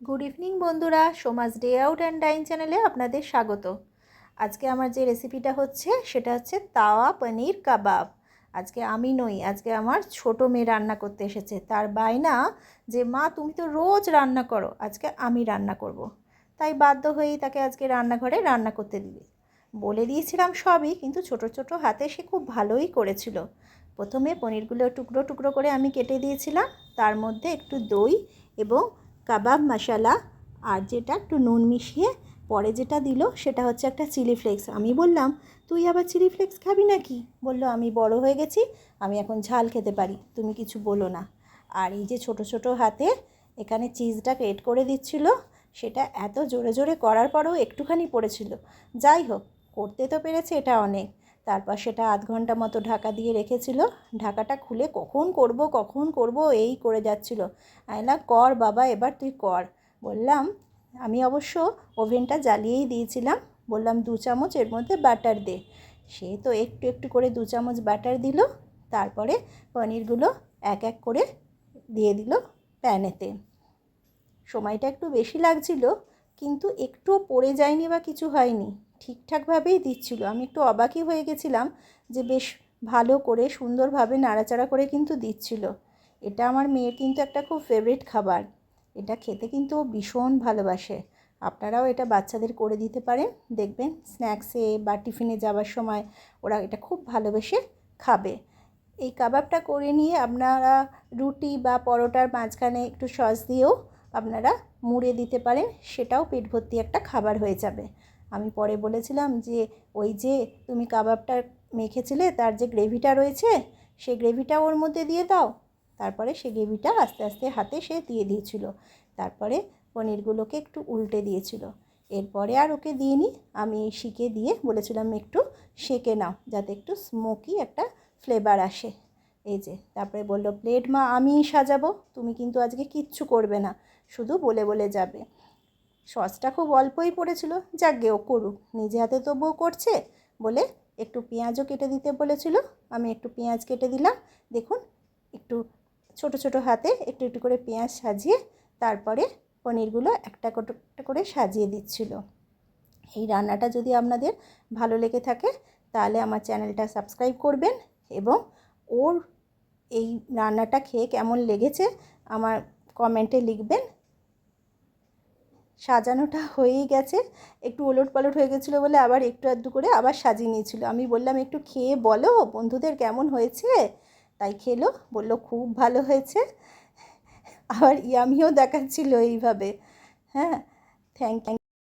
Good evening বন্ধুরা। সোমাজ day out and dine চ্যানেলে আপনাদের স্বাগত। আজকে আমার যে রেসিপিটা হচ্ছে, সেটা হচ্ছে তাওয়া পনির কাবাব। আজকে আমি নই, আজকে আমার ছোট মেয়ে রান্না করতে এসেছে। তার বায়না যে, মা, তুমি তো রোজ রান্না করো, আজকে আমি রান্না করব। তাই বাধ্য হয়েই তাকে আজকে রান্নাঘরে রান্না করতে দিবে। বলে দিয়েছিলাম সবই, কিন্তু ছোট ছোট হাতে সে খুব ভালোই করেছিল। প্রথমে পনিরগুলো টুকরো টুকরো করে আমি কেটে দিয়েছিলাম। তার মধ্যে একটু দই এবং কাবাব মশালা আর যেটা একটু নুন মিশিয়ে পরে যেটা দিল সেটা হচ্ছে একটা চিলি ফ্লেক্স। আমি বললাম, তুই আবার চিলি ফ্লেক্স খাবি নাকি? বলল, আমি বড় হয়ে গেছি, আমি এখন ঝাল খেতে পারি, তুমি কিছু বলো না। আর এই যে ছোট ছোট হাতে এখানে চিজটা গ্রেট করে দিচ্ছিল, সেটা এত জোরে জোরে করার পরেও একটুখানি পড়েছিল। যাই হোক, করতে তো পেরেছে এটা অনেক। তারপর সেটা আধ ঘণ্টা মতো ঢাকা দিয়ে রেখেছিল। ঢাকাটা খুলে কখন করব কখন করব, এই করে যাচ্ছিল। আয়লা কর বাবা, এবার তুই কর। বললাম, আমি অবশ্য ওভেনটা জ্বালিয়েই দিয়েছিলাম। বললাম, দু চামচ এর মধ্যে বাটার দে। সে তো একটু একটু করে দু চামচ বাটার দিল। তারপরে পনিরগুলো এক এক করে দিয়ে দিল প্যানেতে। সময়টা একটু বেশি লাগছিল, কিন্তু একটুও পড়ে যায়নি বা কিছু হয়নি। ঠিকঠাকভাবেই দিচ্ছিল। আমি একটু অবাকই হয়ে গেছিলাম যে বেশ ভালো করে, সুন্দরভাবে নাড়াচাড়া করে কিন্তু দিচ্ছিল। এটা আমার মেয়ের কিন্তু একটা খুব ফেভারিট খাবার। এটা খেতে কিন্তু ও ভীষণ ভালোবাসে। আপনারাও এটা বাচ্চাদের করে দিতে পারেন। দেখবেন স্ন্যাক্সে বা টিফিনে যাওয়ার সময় ওরা এটা খুব ভালোবেসে খাবে। এই কাবাবটা করে নিয়ে আপনারা রুটি বা পরোটার মাঝখানে একটু সস দিয়েও আপনারা মুড়ে দিতে পারেন। সেটাও পেট ভর্তি একটা খাবার হয়ে যাবে। আমি পরে বলেছিলাম যে, ওই যে তুমি কাবাবটা মেখেছিলে, তার যে গ্রেভিটা রয়েছে সেই গ্রেভিটা ওর মধ্যে দিয়ে দাও। তারপরে সে গ্রেভিটা আস্তে আস্তে হাতে সে দিয়ে দিয়েছিল। তারপরে পনিরগুলোকে একটু উল্টে দিয়েছিল। এরপরে আর ওকে দিইনি। আমি শিখে দিয়ে বলেছিলাম, একটু সেকে নাও, যাতে একটু স্মোকি একটা ফ্লেভার আসে। এই যে, তারপরে বলল, প্লেট মা, আমিই সাজাবো, তুমি কিন্তু আজকে কিচ্ছু করবে না, শুধু বলে বলে যাবে। সসটা খুব অল্পই পড়েছিল যাক ও করুক। নিজে হাতে তো বউ করছে, বলে একটু পেঁয়াজও কেটে দিতে বলেছিল। আমি একটু পেঁয়াজ কেটে দিলাম। দেখুন, একটু ছোট ছোট হাতে একটু একটু করে পেঁয়াজ সাজিয়ে তারপরে পনিরগুলো একটা একটা করে সাজিয়ে দিচ্ছিল। এই রান্নাটা যদি আপনাদের ভালো লেগে থাকে, তাহলে আমার চ্যানেলটা সাবস্ক্রাইব করবেন এবং ওর এই রান্নাটা খেয়ে কেমন লেগেছে, আমার কমেন্টে লিখবেন। সাজানোটা হয়েই গেছে। একটু ওলট পালট হয়ে গেছিল বলে আবার একটু আধটু করে আবার সাজিয়ে নিয়েছিল। আমি বললাম, একটু খেয়ে বলো, বন্ধুদের কেমন হয়েছে? তাই খেলো, বলল, খুব ভালো হয়েছে। আবার ইয়ামিও দেখাচ্ছিল এইভাবে। হ্যাঁ থ্যাংক ইউ